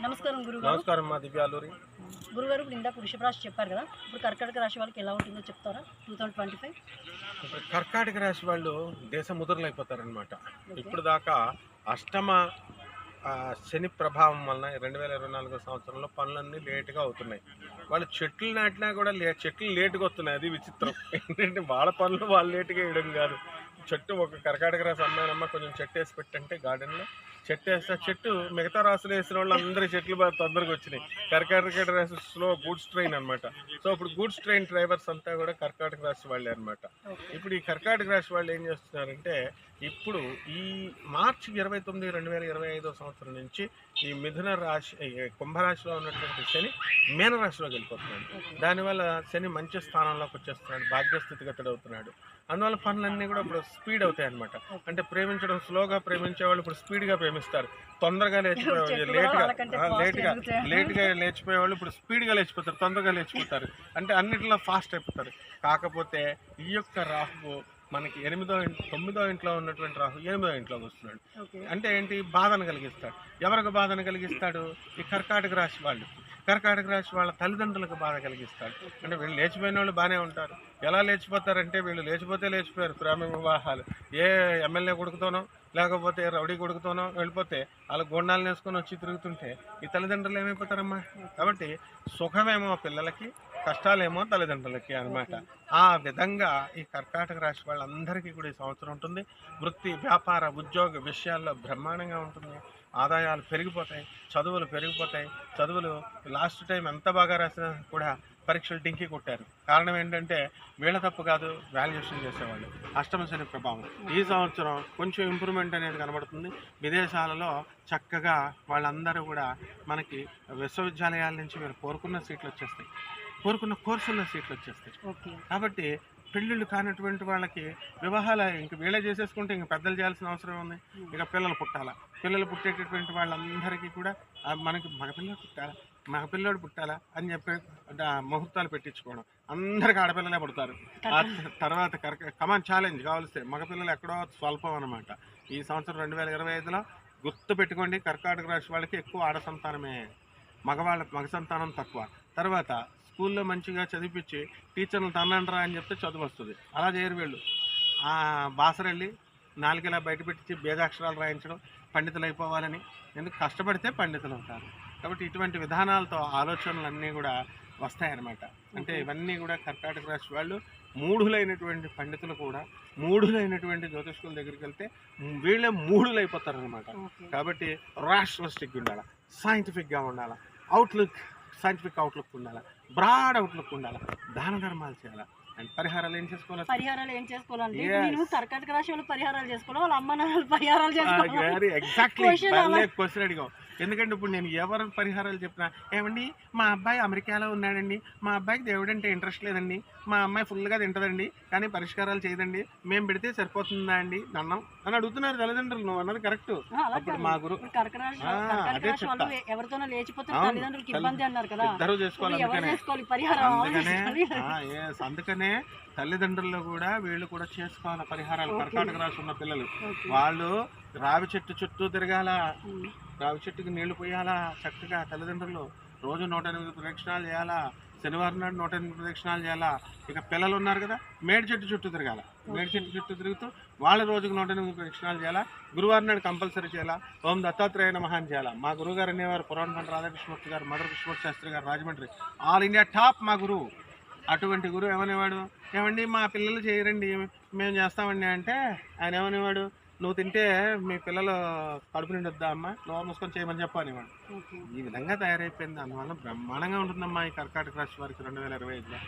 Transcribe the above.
నమస్కారం గురుగారు. నమస్కారం మా దివ్యాలూరి గురుగారు ఇప్పుడు ఇందాక వృషభ రాశి చెప్పారు కదా ఇప్పుడు కర్కాటక రాశి వాళ్ళకి ఎలా ఉంటుందో చెప్తారా? టూ థౌసండ్ ట్వంటీ ఫైవ్ ఇప్పుడు కర్కాటక రాశి వాళ్ళు దేశ ముద్రలైపోతారనమాట ఇప్పుడు దాకా అష్టమ శని ప్రభావం వలన రెండు వేల ఇరవై నాలుగో సంవత్సరంలో పనులన్నీ లేటుగా అవుతున్నాయి. వాళ్ళు చెట్లు నాటినా కూడా లే చెట్లు లేటుగా వస్తున్నాయి. అది విచిత్రం. ఏంటంటే వాళ్ళ పనులు వాళ్ళు లేటుగా వేయడం కాదు. చెట్టు ఒక కర్కాటక రాశి అమ్మాయినమ్మ కొంచెం చెట్టు వేసి పెట్టంటే గార్డెన్లో చెట్టు వేస్తే చెట్టు మిగతా రాసులు వేసిన వాళ్ళు అందరి చెట్లు బాగా తొందరగా వచ్చినాయి. కర్కాటక రాశి స్లో గూడ్స్ ట్రైన్ అన్నమాట. సో ఇప్పుడు గూడ్స్ ట్రైన్ డ్రైవర్స్ అంతా కూడా కర్కాటక రాశి వాళ్ళే అనమాట ఇప్పుడు ఈ కర్కాటక రాశి వాళ్ళు ఏం చేస్తున్నారంటే ఇప్పుడు ఈ మార్చి ఇరవై తొమ్మిది రెండు వేల ఇరవై ఐదో సంవత్సరం నుంచి ఈ మిథున రాశి కుంభరాశిలో ఉన్నటువంటి శని మీనరాశిలోకి వెళ్ళిపోతున్నాడు. దానివల్ల శని మంచి స్థానంలోకి వచ్చేస్తున్నాడు భాగ్యస్థితిగతుడు అవుతున్నాడు అందువల్ల పనులన్నీ కూడా ఇప్పుడు స్పీడ్ అవుతాయి అనమాట అంటే ప్రేమించడం స్లోగా ప్రేమించే వాళ్ళు ఇప్పుడు స్పీడ్గా ప్రేమిస్తారు. తొందరగా కూడా లేట్గా లేట్గా. లేట్గా లేచిపోయే వాళ్ళు ఇప్పుడు స్పీడ్గా లేచిపోతారు తొందరగా లేచిపోతారు. అంటే అన్నిటిలో ఫాస్ట్ అయిపోతారు. కాకపోతే ఈ యొక్క రాహువు మనకి ఎనిమిదో ఇంట్లో తొమ్మిదో ఇంట్లో ఉన్నటువంటి రాహు ఎనిమిదో ఇంట్లోకి వస్తున్నాడు. అంటే ఏంటి? బాధను కలిగిస్తాడు. ఎవరికి బాధను కలిగిస్తాడు? ఈ కర్కాటక రాశి వాళ్ళు కర్కాటక రాశి వాళ్ళ తల్లిదండ్రులకు బాధ కలిగిస్తాడు. అంటే వీళ్ళు లేచిపోయిన వాళ్ళు బాగానే ఉంటారు. ఎలా లేచిపోతారంటే వీళ్ళు లేచిపోతే లేచిపోయారు ప్రేమ వివాహాలు. ఏ ఎమ్మెల్యే కొడుకుతోనో లేకపోతే రౌడీ కొడుకుతోనో వెళ్ళిపోతే వాళ్ళ గుండాలు వేసుకొని వచ్చి తిరుగుతుంటే ఈ తల్లిదండ్రులు ఏమైపోతారమ్మా? కాబట్టి సుఖమేమో పిల్లలకి కష్టాలేమో తల్లిదండ్రులకి అన్నమాట. ఆ విధంగా ఈ కర్కాటక రాశి వాళ్ళందరికీ కూడా ఈ సంవత్సరం ఉంటుంది. వృత్తి వ్యాపార ఉద్యోగ విషయాల్లో బ్రహ్మాండంగా ఉంటుంది. ఆదాయాలు పెరిగిపోతాయి చదువులు పెరిగిపోతాయి. చదువులు లాస్ట్ టైం ఎంత బాగా రాసినా కూడా పరీక్షలు డింకి కొట్టారు. కారణం ఏంటంటే వీళ్ళ తప్పు కాదు వాల్యుయేషన్ చేసేవాళ్ళు. అష్టమ శని ప్రభావం. ఈ సంవత్సరం కొంచెం ఇంప్రూవ్మెంట్ అనేది కనబడుతుంది. విదేశాలలో చక్కగా వాళ్ళందరూ కూడా మనకి విశ్వవిద్యాలయాల నుంచి వీళ్ళు కోరుకున్న సీట్లు వచ్చేస్తాయి. కోరుకున్న కోర్సుల్లో సీట్లు వచ్చేస్తాయి. ఓకే. కాబట్టి పెళ్ళిళ్ళు కానటువంటి వాళ్ళకి వివాహాలు ఇంక వీళ్ళే చేసేసుకుంటే ఇంక పెద్దలు చేయాల్సిన అవసరం ఉంది. ఇక పిల్లలు పుట్టాలా? పిల్లలు పుట్టేటటువంటి వాళ్ళందరికీ కూడా మనకి మగపిల్లలు పుట్టాలా? మగపిల్లడు పుట్టాలా అని చెప్పి ముహూర్తాలు పెట్టించుకోవడం. అందరికి ఆడపిల్లలే పుడతారు. ఆ తర్వాత కరెక్ట్ కమాన్ ఛాలెంజ్ కావాల్సి మగపిల్లలు ఎక్కడో స్వల్పం అనమాట ఈ సంవత్సరం రెండు వేల ఇరవై ఐదులో గుర్తు పెట్టుకోండి కర్కాటక రాశి వాళ్ళకి ఎక్కువ ఆడ సంతానమే. మగవాళ్ళ మగ సంతానం తక్కువ. తర్వాత స్కూల్లో మంచిగా చదివిపించి టీచర్లు తన్నండ్రా అని చెప్తే చదువు వస్తుంది. అలా చేయరు వీళ్ళు. ఆ బాసరెళ్ళి నాలుగేలా బయట పెట్టించి బేదాక్షరాలు రాయించడం పండితులు అయిపోవాలని ఎందుకు కష్టపడితే పండితులు అవుతారు కాబట్టి ఇటువంటి విధానాలతో ఆలోచనలన్నీ కూడా వస్తాయన్నమాట. అంటే ఇవన్నీ కూడా కర్కాటక రాశి వాళ్ళు మూఢులైనటువంటి పండితులు కూడా మూఢులైనటువంటి జ్యోతిష్కుల దగ్గరికి వెళ్తే వీళ్ళే మూఢులు అయిపోతారు అనమాట ఓకే. కాబట్టి రాషనలిస్టిక్ ఉండాలి సైంటిఫిక్గా ఉండాలి అవుట్లుక్ సైంటిఫిక్ అవుట్లుక్ ఉండాలి బ్రాడ్ అవుట్లుక్ ఉండాలి దాన ధర్మాలు చేయాలి పరిహారాలు ఏం చేసుకోవాలి? పరిహారాలు ఏం. నేను కర్కాటక రాశి వాళ్ళు పరిహారాలు చేసుకోవాలి వాళ్ళ అమ్మ నాన్నలు పరిహారాలు చేసుకోవాలి ఎగ్జాక్ట్లీ Question అలా- క్వశ్చన్ అడిగావు. ఎందుకంటే ఇప్పుడు నేను ఎవరు పరిహారాలు చెప్పినా ఏమండి మా అబ్బాయి అమెరికాలో ఉన్నాడండి. మా అబ్బాయికి దేవుడు అంటే ఇంట్రెస్ట్ లేదండి. మా అమ్మాయి ఫుల్గా తింటదండి. కానీ పరిష్కారాలు చేయదండి. మేము పెడితే సరిపోతుందా అండి? అన్నం. అని అడుగుతున్నారు తల్లిదండ్రులు. నువ్వు అన్నది కరెక్ట్ అప్పుడు. మా గురు. ఎవరితోనో లేచిపోతే అవును. తల్లిదండ్రులకి తల్లి- ఇబ్బంది అన్నారు కదా. ఇద్దరు చేసుకోవాలి ఇప్పుడు ఎవరు అందుకనే. అందుకనే తల్లిదండ్రులు కూడా వీళ్ళు కూడా చేసుకోవాలి పరిహారాలు. కర్కాటక రాసి ఉన్న పిల్లలు. వాళ్ళు రావి చెట్టు చుట్టూ తిరగాల. రావి చెట్టుకి నీళ్ళు పోయాలా? చక్కగా తల్లిదండ్రులు రోజు నూట ఎనిమిది ప్రదక్షిణాలు చేయాలా? శనివారం నాడు నూట ఎనిమిది ప్రదక్షిణాలు చేయాలా? ఇక పిల్లలు ఉన్నారు కదా మేడి చెట్టు చుట్టూ తిరగాల. మేడి చెట్టు చుట్టూ తిరుగుతూ వాళ్ళ రోజుకు నూట ఎనిమిది ప్రదక్షిణాలు చేయాలా? గురువారం నాడు కంపల్సరీ చేయాలా? ఓం దత్తాత్రేయ నమః అని చేయాలా? మా గురువు గారు అనేవారు పురాణ రాధాకృష్ణమూర్తి గారు మధుర కృష్ణమూర్తి శాస్త్రి గారు రాజమండ్రి. ఆల్ ఇండియా టాప్ మా గురువు. అటువంటి గురువు ఏమనేవాడు ఏమండి మా పిల్లలు చేయరండి మేము చేస్తామండి అంటే ఆయన ఏమనేవాడు నువ్వు తింటే మీ పిల్లలు కడుపు నిండొద్దా అమ్మ? నోరు మూసుకొని చేయమని చెప్పు అనేవాడు. ఈ విధంగా తయారైపోయింది. అందువల్ల బ్రహ్మాండంగా ఉంటుందమ్మా ఈ కర్కాటక రాశి వారికి రెండు వేల ఇరవై ఐదులో.